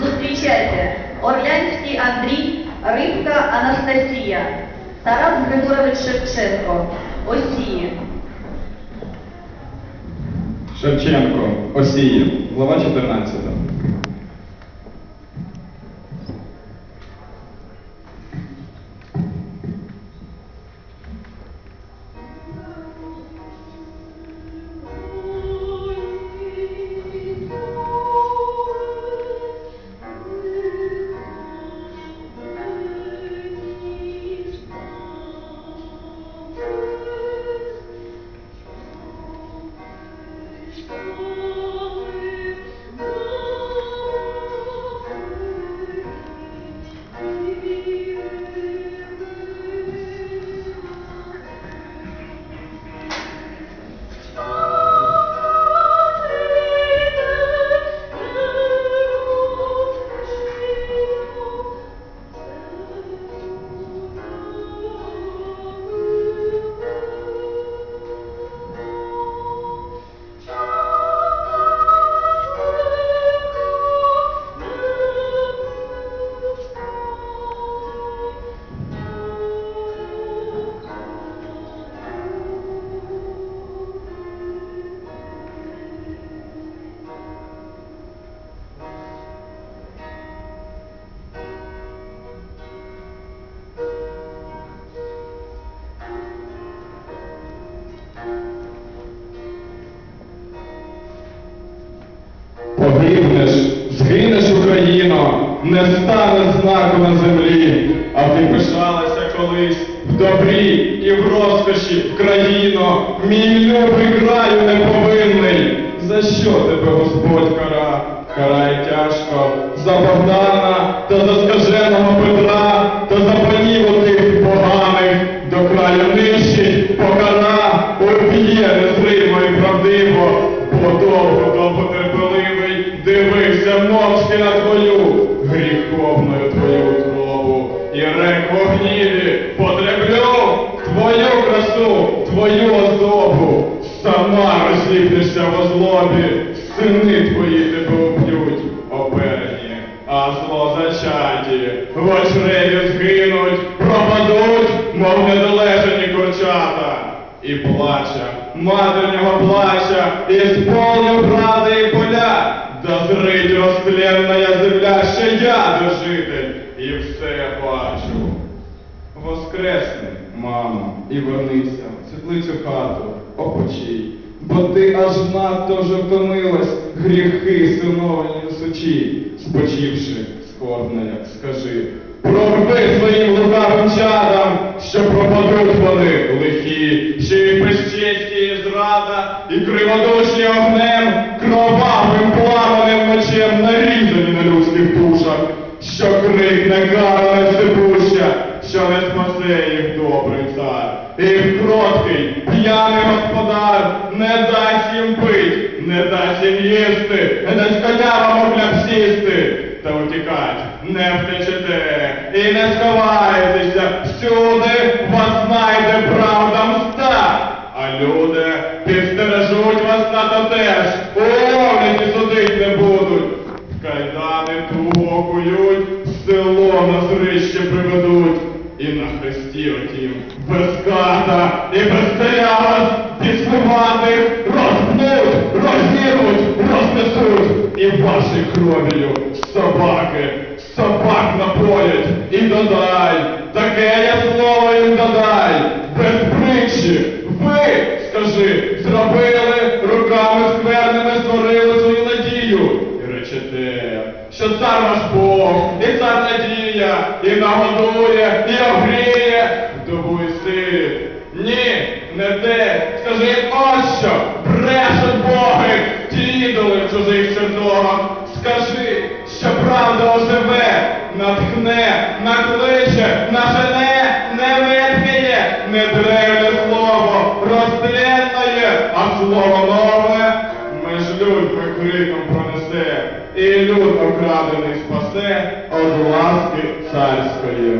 Зустрічайте Орлянський Андрій, Рибка Анастасія, Тарас Григорович Шевченко, Осії. Шевченко, Осії, глава 14. Погибнеш, згинеш Україно, не стане знаку на землі, а ти пишалася колись в добрі і в розкоші в країно, мій любий краю неповинний. За що тебе Господь кара? Карає тяжко за Богдана та за дивився мовчки на твою гріховною твою утробу. І рек гніві потреблю твою красу, твою особу. Сама розліпнешся в озлобі, сини твої тебе уб'ють, оперені, а зло зачаті, в очреві згинуть, пропадуть, мов недолежані курчата. І плаче, матер нього плаче, і сповню правди і поля, дозрить розтленная земля, ще я дожитель, і все бачу. Воскресни, мамо, і вернися в світлицю хату, опочій, бо ти аж надто вже втомилась, гріхи синовні несучі, спочивши, скорбна, як скажи, прорви своїм лукавим чадам, що пропадуть вони лихі, що їх безчесті і зрада, і криводушні огнем, господар не дасть їм пить, не дасть їм їсти, не дасть коням хляб сісти. Та утікать не втечете і не сховаєтеся, всюди вас знайде правда мста. А люди підстережуть вас на то теж, уловлять і судить не будуть. Кайдани туго кують, село на зрище приведуть. І на хресті отім без ката і без царя вас діснувати розпнуть, розірвуть, рознесуть. І ваші кров'ю собаки, собак напоять. І додай, таке я слово їм додай, без притчі. Ви, скажи, зробили, руками скверними створили свою надію. І речете, що цар ваш Бог, і цар надія, і нагодує, і огріє, вдову і сиріт. Ні, не те. Скажи їм ось що, брешуть боги, ті ідоли в чужих чертогах. Скажи, що правда оживе, натхне, накличе, нажене, не витхає, не древне слово, розтлінне, а слово нове меж людьми криком пронесе, і люд окрадений спасе од ласки царської.